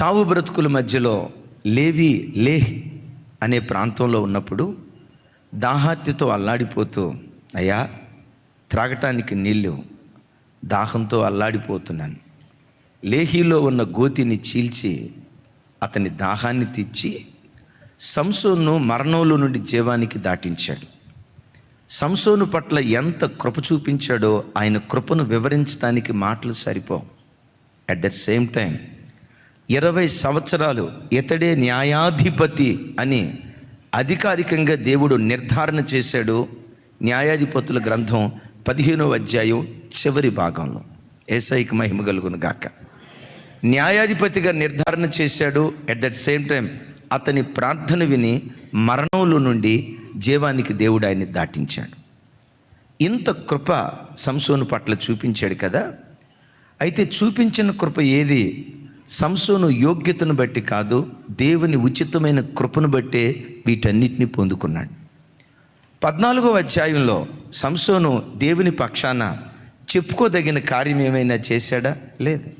చావు బ్రతుకుల మధ్యలో లేవి లేహ్ అనే ప్రాంతంలో ఉన్నప్పుడు దాహాత్యతో అల్లాడిపోతూ అయ్యా త్రాగటానికి నీళ్ళు దాహంతో అల్లాడిపోతున్నాను. లేహీలో ఉన్న గోతిని చీల్చి అతని దాహాన్ని తీర్చి సంసోన్ను మరణంలో నుండి జీవానికి దాటించాడు. సంసోను పట్ల ఎంత కృప చూపించాడో ఆయన కృపను వివరించడానికి మాటలు సరిపోవు. అట్ ద సేమ్ టైం ఇరవై సంవత్సరాలు ఇతడే న్యాయాధిపతి అని అధికారికంగా దేవుడు నిర్ధారణ చేశాడు. న్యాయాధిపతుల గ్రంథం పదిహేనవ అధ్యాయం చివరి భాగంలో. ఏసైకి మహిమ కలుగును గాక. న్యాయాధిపతిగా నిర్ధారణ చేశాడు. అట్ దట్ సేమ్ టైం అతని ప్రార్థన విని మరణంలో నుండి జీవానికి దేవుడు ఆయన్ని దాటించాడు. ఇంత కృప సంసోను పట్ల చూపించాడు కదా. అయితే చూపించిన కృప ఏది? సంసోను యోగ్యతను బట్టి కాదు దేవుని ఉచితమైన కృపను బట్టే వీటన్నిటిని పొందుకున్నాడు. పద్నాలుగో అధ్యాయంలో సంసోను దేవుని పక్షాన చెప్పుకోదగిన కార్యం ఏమైనా చేశాడా? లేదు.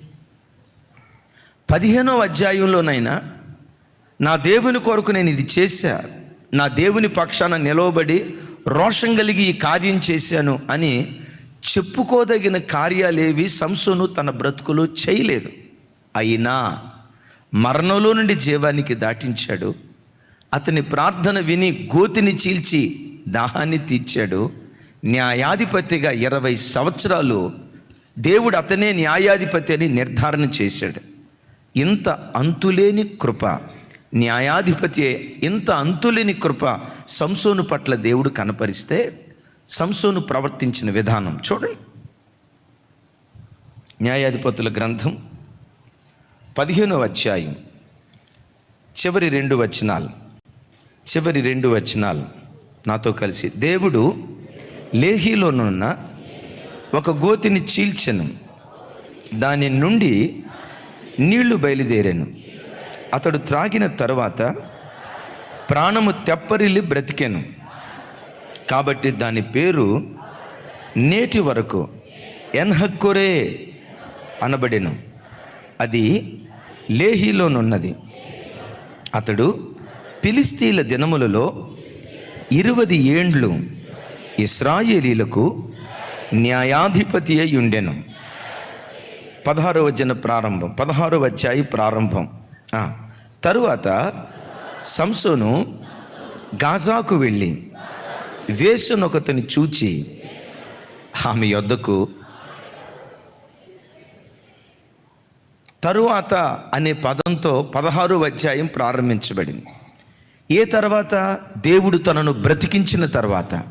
పదిహేనో అధ్యాయంలోనైనా నా దేవుని కొరకు నేను ఇది చేశా నా దేవుని పక్షాన నిలవబడి రోషం కలిగి ఈ కార్యం చేశాను అని చెప్పుకోదగిన కార్యాలేవి సంసోను తన బ్రతుకులో చేయలేదు. అయినా మరణంలో నుండి జీవానికి దాటించాడు. అతని ప్రార్థన విని గోతిని చీల్చి దాహాన్ని తీర్చాడు. న్యాయాధిపతిగా ఇరవై సంవత్సరాలు దేవుడు అతనే న్యాయాధిపతి అని నిర్ధారణ చేశాడు. ఇంత అంతులేని కృప న్యాయాధిపతి ఇంత అంతులేని కృప సంసోను పట్ల దేవుడు కనపరిస్తే సంసోను ప్రవర్తించిన విధానం చూడండి. న్యాయాధిపతుల గ్రంథం పదిహేను అధ్యాయం. చివరి రెండు వచనాలు. చివరి రెండు వచనాలు నాతో కలిసి. దేవుడు లేహీలోనున్న ఒక గోతిని చీల్చెను. దాని నుండి నీళ్ళు బయలుదేరాను. అతడు త్రాగిన తర్వాత ప్రాణము తెప్పరిల్లి బ్రతికెను. కాబట్టి దాని పేరు నేటి వరకు ఎన్హక్కురే అనబడెను. అది లేహీలోనున్నది. అతడు ఫిలిస్తీన్ల దినములలో ఇరువది ఏండ్లు ఇస్రాయేలీలకు న్యాయాధిపతి అయి ఉండెను. పదహారో జన ప్రారంభం పదహారు వచ్చాయి ప్రారంభం. తరువాత సంసోను గాజాకు వెళ్ళి వేసునొకతని చూచి ఆమె యొద్దకు తరువాత అనే పదంతో పదహారు అధ్యాయం ప్రారంభించబడింది. ఏ తర్వాత? దేవుడు తనను బ్రతికించిన తర్వాత.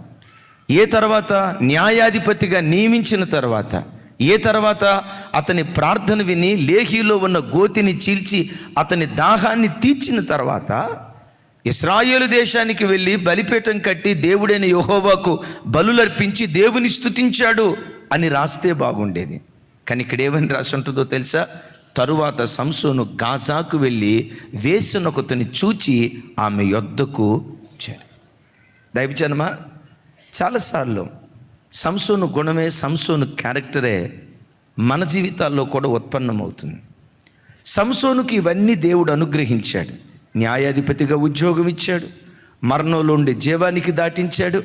ఏ తర్వాత? న్యాయాధిపతిగా నియమించిన తర్వాత. ఏ తర్వాత? అతని ప్రార్థన విని లేహీలో ఉన్న గోతిని చీల్చి అతని దాహాన్ని తీర్చిన తర్వాత ఇస్రాయేలు దేశానికి వెళ్ళి బలిపీఠం కట్టి దేవుడైన యహోవాకు బలులర్పించి దేవుని స్థుతించాడు అని రాస్తే బాగుండేది. కానీ ఇక్కడ ఏమని రాసి ఉంటుందో తెలుసా? తరువాత సంసోను గాజాకు వెళ్ళి వేసిన ఒకతని చూచి ఆమె యొద్దకు చేరి. దైవజనమా చాలాసార్లు సంసోను గుణమే సంసోను క్యారెక్టరే మన జీవితాల్లో కూడా ఉత్పన్నమవుతుంది. సంసోనుకి ఇవన్నీ దేవుడు అనుగ్రహించాడు. న్యాయాధిపతిగా ఉద్యోగం ఇచ్చాడు. మరణంలో ఉండి జీవానికి దాటించాడు.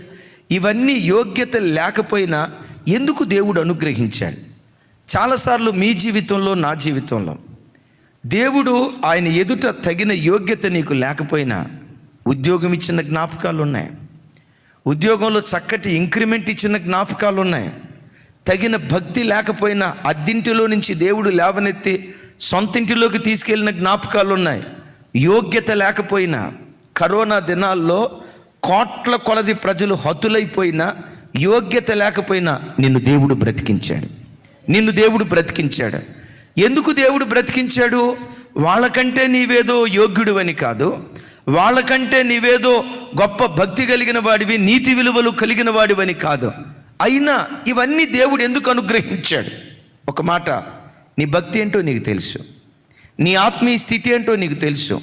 ఇవన్నీ యోగ్యత లేకపోయినా ఎందుకు దేవుడు అనుగ్రహించాడు? చాలాసార్లు మీ జీవితంలో నా జీవితంలో. దేవుడు ఆయన ఎదుట తగిన యోగ్యత నీకు లేకపోయినా ఉద్యోగం ఇచ్చిన జ్ఞాపకాలు ఉన్నాయి ఉద్యోగంలో చక్కటి ఇంక్రిమెంట్ ఇచ్చిన జ్ఞాపకాలు ఉన్నాయి తగిన భక్తి లేకపోయినా అద్దింటిలో నుంచి దేవుడు లేవనెత్తి సొంతింటిలోకి తీసుకెళ్ళిన జ్ఞాపకాలు ఉన్నాయి యోగ్యత లేకపోయినా కరోనా దినాల్లో కోట్ల కొలది ప్రజలు హతులైపోయినా యోగ్యత లేకపోయినా నిన్ను దేవుడు బ్రతికించాడు. నిన్ను దేవుడు బ్రతికించాడు. ఎందుకు దేవుడు బ్రతికించాడు? వాళ్ళకంటే నీవేదో యోగ్యుడు అని కాదు. వాళ్ళకంటే నీవేదో గొప్ప భక్తి కలిగిన వాడివి నీతి విలువలు కలిగిన వాడివని కాదు. అయినా ఇవన్నీ దేవుడు ఎందుకు అనుగ్రహించాడు? ఒక మాట నీ భక్తి ఏంటో నీకు తెలుసు. నీ ఆత్మీయ స్థితి ఏంటో నీకు తెలుసు.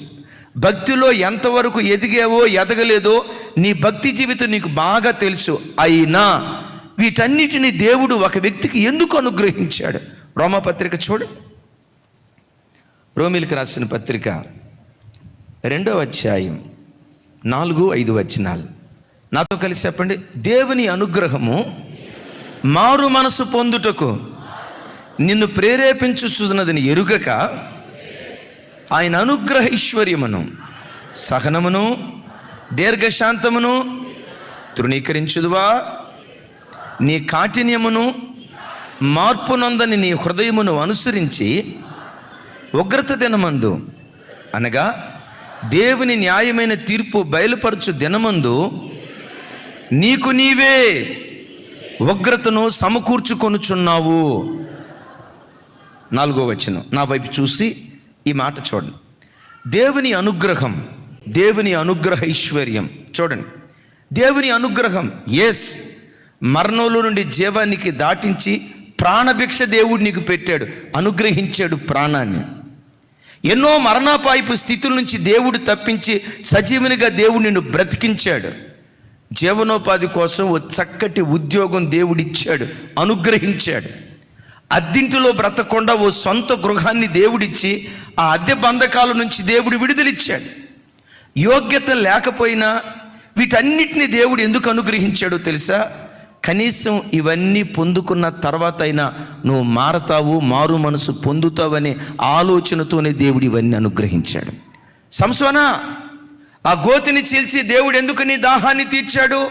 భక్తిలో ఎంతవరకు ఎదిగావో ఎదగలేదో నీ భక్తి జీవితం నీకు బాగా తెలుసు. అయినా వీటన్నిటిని దేవుడు ఒక వ్యక్తికి ఎందుకు అనుగ్రహించాడు? రోమపత్రిక చూడు. రోమిలికి రాసిన పత్రిక రెండవ అధ్యాయం నాలుగు ఐదు వచనాలు. నాతో కలిసి చెప్పండి. దేవుని అనుగ్రహము మారు మనసు పొందుటకు నిన్ను ప్రేరేపించుచున్నదని ఎరుగక ఆయన అనుగ్రహ ఐశ్వర్యమును సహనమును దీర్ఘశాంతమును తృణీకరించుదువా? నీ కాఠిన్యమును మార్పునందని నీ హృదయమును అనుసరించి ఉగ్రత దినమందు అనగా దేవుని న్యాయమైన తీర్పు బయలుపరచు దినమందు నీకు నీవే ఉగ్రతను సమకూర్చుకొనుచున్నావు. నాలుగో వచ్చిన నా వైపు చూసి ఈ మాట చూడండి. దేవుని అనుగ్రహం దేవుని అనుగ్రహ ఐశ్వర్యం. చూడండి. దేవుని అనుగ్రహం ఎస్ మరణంలో నుండి జీవానికి దాటించి ప్రాణభిక్ష దేవుడు నీకు పెట్టాడు అనుగ్రహించాడు ప్రాణాన్ని. ఎన్నో మరణాపాయపు స్థితుల నుంచి దేవుడు తప్పించి సజీవునిగా దేవుడు నిన్ను బ్రతికించాడు. జీవనోపాధి కోసం ఓ చక్కటి ఉద్యోగం దేవుడిచ్చాడు అనుగ్రహించాడు. అద్దింటిలో బ్రతకుండా ఓ సొంత గృహాన్ని దేవుడిచ్చి ఆ అద్దె బంధకాల నుంచి దేవుడు విడుదలిచ్చాడు. యోగ్యత లేకపోయినా వీటన్నిటిని దేవుడు ఎందుకు అనుగ్రహించాడో తెలుసా? కనీసం ఇవన్నీ పొందుకున్న తర్వాత అయినా నువ్వు మారతావు మారు మనసు పొందుతావనే ఆలోచనతోనే దేవుడు ఇవన్నీ అనుగ్రహించాడు. సంసోనా ఆ గోతిని చీల్చి దేవుడు ఎందుకు నీ దాహాన్ని తీర్చాడు?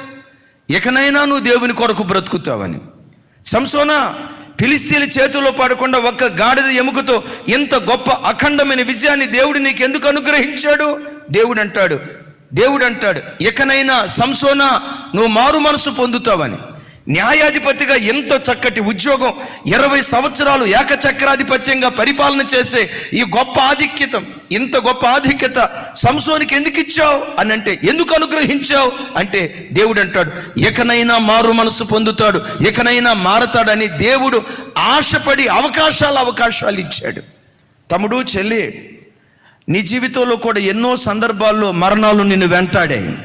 ఇకనైనా నువ్వు దేవుని కొరకు బ్రతుకుతావని. సంసోనా ఫిలిస్తీన్ చేతుల్లో పడకుండా ఒక్క గాడిద ఎముకతో ఇంత గొప్ప అఖండమైన విజయాన్ని దేవుడు నీకు ఎందుకు అనుగ్రహించాడు? దేవుడు అంటాడు దేవుడు అంటాడు ఇకనైనా సంసోనా నువ్వు మారు మనసు పొందుతావని. న్యాయాధిపతిగా ఎంతో చక్కటి ఉద్యోగం ఇరవై సంవత్సరాలు ఏకచక్రాధిపత్యంగా పరిపాలన చేసే ఈ గొప్ప ఆధిక్యతం. ఇంత గొప్ప ఆధిక్యత సంసోనికి ఎందుకు ఇచ్చావు? అని అంటే ఎందుకు అనుగ్రహించావు? అంటే దేవుడు అంటాడు ఎకనైనా మారు మనసు పొందుతాడు ఎకనైనా మారతాడని దేవుడు ఆశపడి అవకాశాలు అవకాశాలు ఇచ్చాడు. తమ్ముడు చెల్లి నీ జీవితంలో కూడా ఎన్నో సందర్భాల్లో మరణాలు నిన్ను వెంటాడాయి.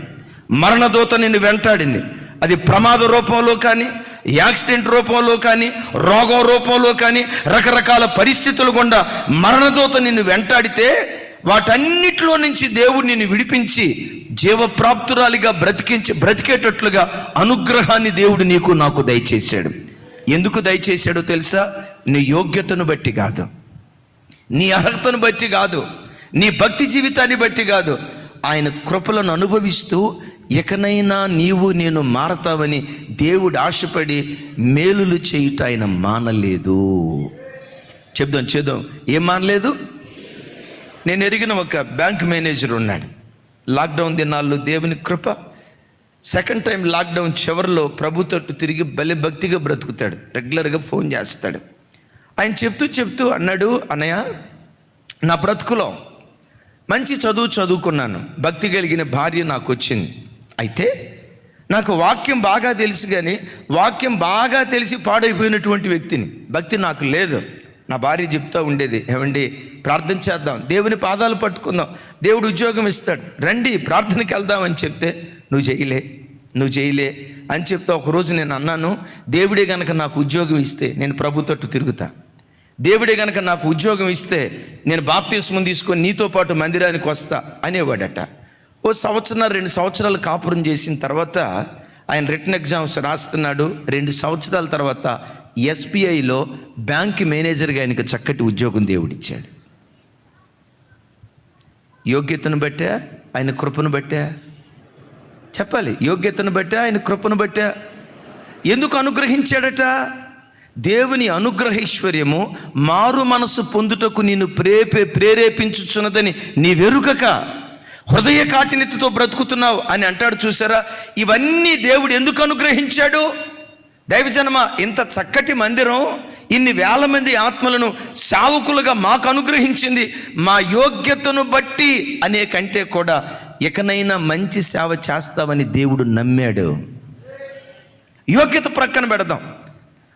మరణదూత నిన్ను వెంటాడింది. అది ప్రమాద రూపంలో కానీ యాక్సిడెంట్ రూపంలో కానీ రోగం రూపంలో కానీ రకరకాల పరిస్థితులు గుండా మరణదూత నిన్ను వెంటాడితే వాటన్నిటిలో నుంచి దేవుడు నిన్ను విడిపించి జీవప్రాప్తురాలిగా బ్రతికించి బ్రతికేటట్లుగా అనుగ్రహాన్ని దేవుడు నీకు నాకు దయచేశాడు. ఎందుకు దయచేశాడో తెలుసా? నీ యోగ్యతను బట్టి కాదు. నీ అర్హతను బట్టి కాదు. నీ భక్తి జీవితాన్ని బట్టి కాదు. ఆయన కృపలను అనుభవిస్తూ ఎకనైనా నీవు నేను మారతావని దేవుడు ఆశపడి మేలులు చేయుట ఆయన మానలేదు. చెప్దాం చేద్దాం. ఏం మానలేదు? నేను ఎరిగిన ఒక బ్యాంక్ మేనేజర్ ఉన్నాడు. లాక్డౌన్ దినాల్లో దేవుని కృప. సెకండ్ టైం లాక్డౌన్ చివరిలో ప్రభు తట్టు తిరిగి బలి భక్తిగా బ్రతుకుతాడు. రెగ్యులర్గా ఫోన్ చేస్తాడు. ఆయన చెప్తూ చెప్తూ అన్నాడు అన్నయ్య నా బ్రతుకులో మంచి చదువు చదువుకున్నాను. భక్తి కలిగిన భార్య నాకు వచ్చింది. అయితే నాకు వాక్యం బాగా తెలుసు కానీ వాక్యం బాగా తెలిసి పాడైపోయినటువంటి వ్యక్తిని భక్తి నాకు లేదు. నా భార్య చెప్తూ ఉండేది ఏమండి ప్రార్థన చేద్దాం దేవుని పాదాలు పట్టుకుందాం దేవుడు ఉద్యోగం ఇస్తాడు రండి ప్రార్థనకి వెళ్దామని చెప్తే నువ్వు చేయలే నువ్వు చేయలే అని చెప్తే ఒకరోజు నేను అన్నాను దేవుడే గనక నాకు ఉద్యోగం ఇస్తే నేను ప్రభు తట్టు తిరుగుతా. దేవుడే గనక నాకు ఉద్యోగం ఇస్తే నేను బాప్తీస్మం తీసుకొని నీతో పాటు మందిరానికి వస్తా అనేవాడట. ఓ సంవత్సరం రెండు సంవత్సరాలు కాపురం చేసిన తర్వాత ఆయన రిటర్న్ ఎగ్జామ్స్ రాస్తున్నాడు. రెండు సంవత్సరాల తర్వాత ఎస్బీఐలో బ్యాంక్ మేనేజర్గా ఆయనకు చక్కటి ఉద్యోగం దేవుడిచ్చాడు. యోగ్యతను బట్టా ఆయన కృపను బట్టా. చెప్పాలి యోగ్యతను బట్టా ఆయన కృపను బట్టా. ఎందుకు అనుగ్రహించాడట? దేవుని అనుగ్రహైశ్వర్యము మారు మనసు పొందుటకు నిన్ను ప్రేపే ప్రేరేపించుచున్నదని నీ వెరుకక హృదయ కాటినెత్తుతో బ్రతుకుతున్నావు అని అంటాడు చూసారా? ఇవన్నీ దేవుడు ఎందుకు అనుగ్రహించాడు? దైవజనమ ఇంత చక్కటి మందిరం ఇన్ని వేల మంది ఆత్మలను సావుకులుగా మాకు అనుగ్రహించింది. మా యోగ్యతను బట్టి అనే కంటే కూడా ఇకనైనా మంచి సేవ చేస్తావని దేవుడు నమ్మాడు. యోగ్యత ప్రక్కన పెడదాం.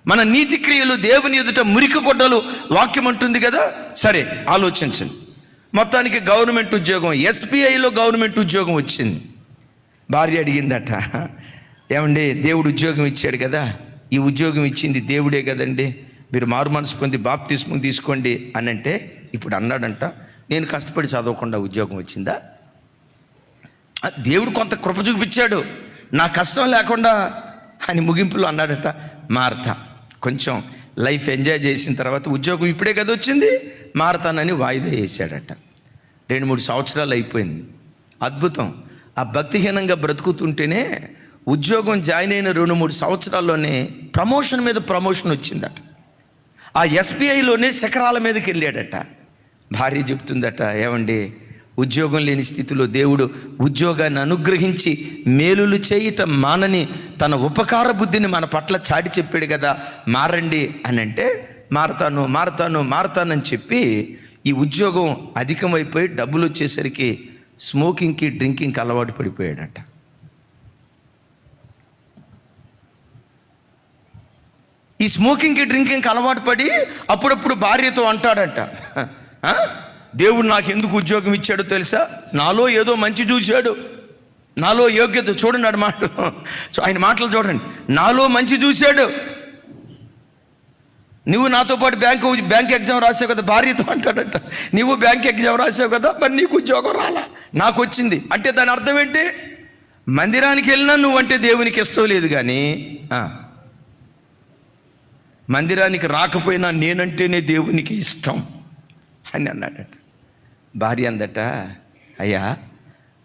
మన నీతి క్రియలు దేవుని ఎదుట మురికి గొడ్డలు వాక్యం అంటుంది కదా? సరే ఆలోచించండి. మొత్తానికి గవర్నమెంట్ ఉద్యోగం ఎస్బీఐలో గవర్నమెంట్ ఉద్యోగం వచ్చింది. భార్య అడిగిందట ఏమండి దేవుడు ఉద్యోగం ఇచ్చాడు కదా ఈ ఉద్యోగం ఇచ్చింది దేవుడే కదండి మీరు మారు మనసు పొంది బాప్తిస్ము తీసుకోండి అని అంటే ఇప్పుడు అన్నాడంట నేను కష్టపడి చదవకుండా ఉద్యోగం వచ్చిందా? దేవుడు కొంత కృప చూపించాడు నా కష్టం లేకుండా అని ముగింపులో అన్నాడట మారతా కొంచెం లైఫ్ ఎంజాయ్ చేసిన తర్వాత ఉద్యోగం ఇప్పుడే కదా వచ్చింది. మారతానని వాయిదా వేసాడట రెండు మూడు సంవత్సరాలు అయిపోయింది. అద్భుతం. ఆ భక్తిహీనంగా బ్రతుకుతుంటేనే ఉద్యోగం జాయిన్ అయిన రెండు మూడు సంవత్సరాల్లోనే ప్రమోషన్ మీద ప్రమోషన్ వచ్చిందట. ఆ ఎస్బీఐలోనే శకరాల మీదకి వెళ్ళాడట. భార్య చెప్తుందట ఏమండి ఉద్యోగం లేని స్థితిలో దేవుడు ఉద్యోగాన్ని అనుగ్రహించి మేలులు చేయటం మానని తన ఉపకార బుద్ధిని మన పట్ల చాటి చెప్పాడు కదా మారండి అని అంటే మారతాను మారతాను మారతానని చెప్పి ఈ ఉద్యోగం అధికమైపోయి డబ్బులు వచ్చేసరికి స్మోకింగ్కి డ్రింకింగ్కి అలవాటు పడిపోయాడట. ఈ స్మోకింగ్కి డ్రింకింగ్కి అలవాటు పడి అప్పుడప్పుడు భార్యతో అంటాడంట. దేవుడు నాకు ఎందుకు ఉద్యోగం ఇచ్చాడో తెలుసా? నాలో ఏదో మంచి చూశాడు. నాలో యోగ్యత చూడండి ఆడు మాట సో ఆయన మాటలు చూడండి. నాలో మంచి చూశాడు. నువ్వు నాతో పాటు బ్యాంకు బ్యాంక్ ఎగ్జామ్ రాసావు కదా భార్యతో అంటాడంట. నువ్వు బ్యాంక్ ఎగ్జామ్ రాసావు కదా మరి నీకు ఉద్యోగం రాలా? నాకు వచ్చింది. అంటే దాని అర్థం ఏంటి? మందిరానికి వెళ్ళినా నువ్వంటే దేవునికి ఇష్టం లేదు కానీ మందిరానికి రాకపోయినా నేనంటేనే దేవునికి ఇష్టం అని అన్నాడట. భార్య అందట అయ్యా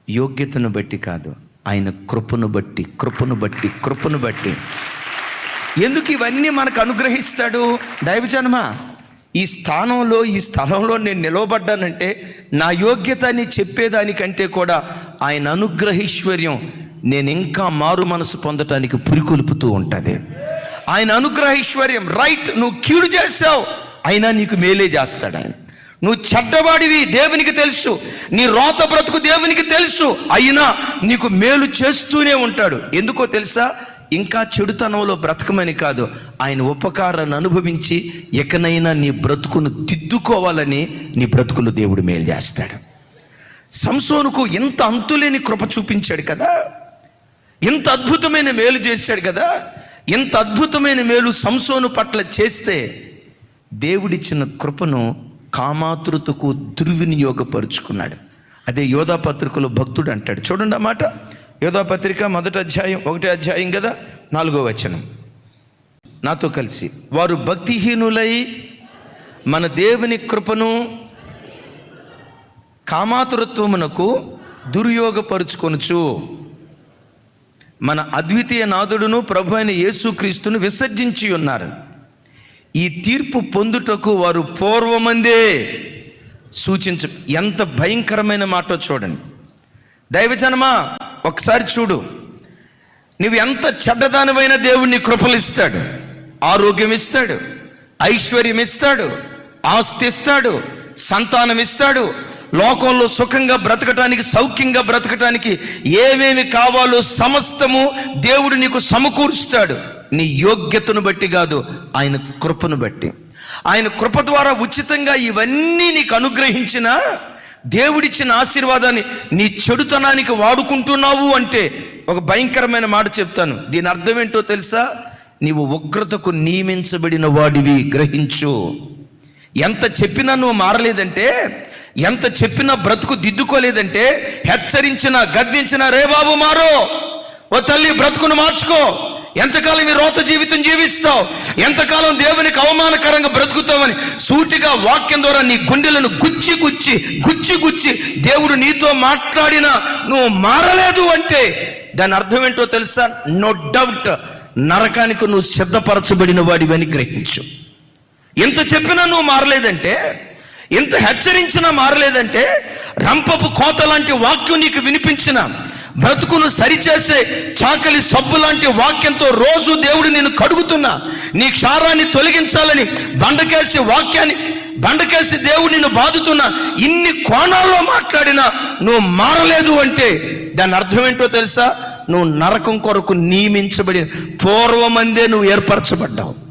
యోగ్యతను బట్టి కాదు ఆయన కృపను బట్టి కృపను బట్టి కృపను బట్టి. ఎందుకు ఇవన్నీ మనకు అనుగ్రహిస్తాడు? దైవజన్మ ఈ స్థానంలో ఈ స్థలంలో నేను నిలవబడ్డానంటే నా యోగ్యత అని చెప్పేదానికంటే కూడా ఆయన అనుగ్రహీశ్వర్యం నేను ఇంకా మారు మనసు పొందటానికి పురికొల్పుతూ ఉంటుంది. ఆయన అనుగ్రహ ఈశ్వర్యం రైట్ నువ్వు కీడు చేసావు అయినా నీకు మేలే చేస్తాడు ఆయన. నువ్వు చెడ్డవాడివి దేవునికి తెలుసు. నీ రోత బ్రతుకు దేవునికి తెలుసు. అయినా నీకు మేలు చేస్తూనే ఉంటాడు. ఎందుకో తెలుసా? ఇంకా చెడుతనంలో బ్రతకమని కాదు. ఆయన ఉపకారాన్ని అనుభవించి ఎకనైనా నీ బ్రతుకును దిద్దుకోవాలని నీ బ్రతుకులు దేవుడు మేలు చేస్తాడు. సంసోనుకు ఎంత అంతులేని కృప చూపించాడు కదా? ఎంత అద్భుతమైన మేలు చేశాడు కదా? ఎంత అద్భుతమైన మేలు సంసోను పట్ల చేస్తే దేవుడిచ్చిన కృపను కామాతృతకు దుర్వినియోగపరుచుకున్నాడు. అదే యోధా పత్రికలో భక్తుడు అంటాడు. చూడండి అన్నమాట మాట. యోధా పత్రిక మొదటి అధ్యాయం ఒకటే అధ్యాయం కదా నాలుగో వచనం. నాతో కలిసి వారు భక్తిహీనులై మన దేవుని కృపను కామాతురత్వమునకు దుర్యోగపరుచుకొనుచు మన అద్వితీయ నాథుడును ప్రభు అయిన యేసుక్రీస్తును విసర్జించి ఉన్నారు ఈ తీర్పు పొందుటకు వారు పూర్వమందే సూచించ ఎంత భయంకరమైన మాట చూడండి. దైవజనమా ఒకసారి చూడు. నువ్వు ఎంత చెడ్డదానివైన దేవుణ్ణి కృపలు ఇస్తాడు ఆరోగ్యం ఇస్తాడు ఐశ్వర్యం ఇస్తాడు ఆస్తి ఇస్తాడు సంతానం ఇస్తాడు లోకంలో సుఖంగా బ్రతకటానికి సౌఖ్యంగా బ్రతకటానికి ఏమేమి కావాలో సమస్తము దేవుడు నీకు సమకూరుస్తాడు. నీ యోగ్యతను బట్టి కాదు ఆయన కృపను బట్టి. ఆయన కృప ద్వారా ఉచితంగా ఇవన్నీ నీకు అనుగ్రహించిన దేవుడిచ్చిన ఆశీర్వాదాన్ని నీ చెడుతనానికి వాడుకుంటున్నావు అంటే ఒక భయంకరమైన మాట చెప్తాను. దీని అర్థం ఏంటో తెలుసా? నీవు ఉగ్రతకు నియమించబడిన వాడివి గ్రహించు. ఎంత చెప్పినా నువ్వు మారలేదంటే ఎంత చెప్పినా బ్రతుకు దిద్దుకోలేదంటే హెచ్చరించిన గద్దించినా రే బాబు మారో. ఓ తల్లి బ్రతుకును మార్చుకో. ఎంతకాలం ఈ రోత జీవితం జీవిస్తావు? ఎంతకాలం దేవునికి అవమానకరంగా బ్రతుకుతావని సూటిగా వాక్యం ద్వారా నీ గుండెలను గుచ్చి గుచ్చి గుచ్చి గుచ్చి దేవుడు నీతో మాట్లాడినా నువ్వు మారలేదు అంటే దాని అర్థం ఏంటో తెలుసా? నో డౌట్ నరకానికి నువ్వు సిద్ధపరచబడిన వాడివని గ్రహించు. ఎంత చెప్పినా నువ్వు మారలేదంటే ఎంత హెచ్చరించినా మారలేదంటే రంపపు కోత లాంటి వాక్యం నీకు వినిపించినా బ్రతుకును సరిచేసే చాకలి సబ్బు లాంటి వాక్యంతో రోజు దేవుడు నేను కడుగుతున్నా. నీ క్షారాన్ని తొలగించాలని బండకేసి వాక్యాన్ని బండకేసి దేవుడు నిన్ను బాదుతున్నా. ఇన్ని కోణాల్లో మాట్లాడినా నువ్వు మారలేదు అంటే దాని అర్థం ఏంటో తెలుసా? నువ్వు నరకం కొరకు నియమించబడి పూర్వమందే నువ్వు ఏర్పరచబడ్డావు.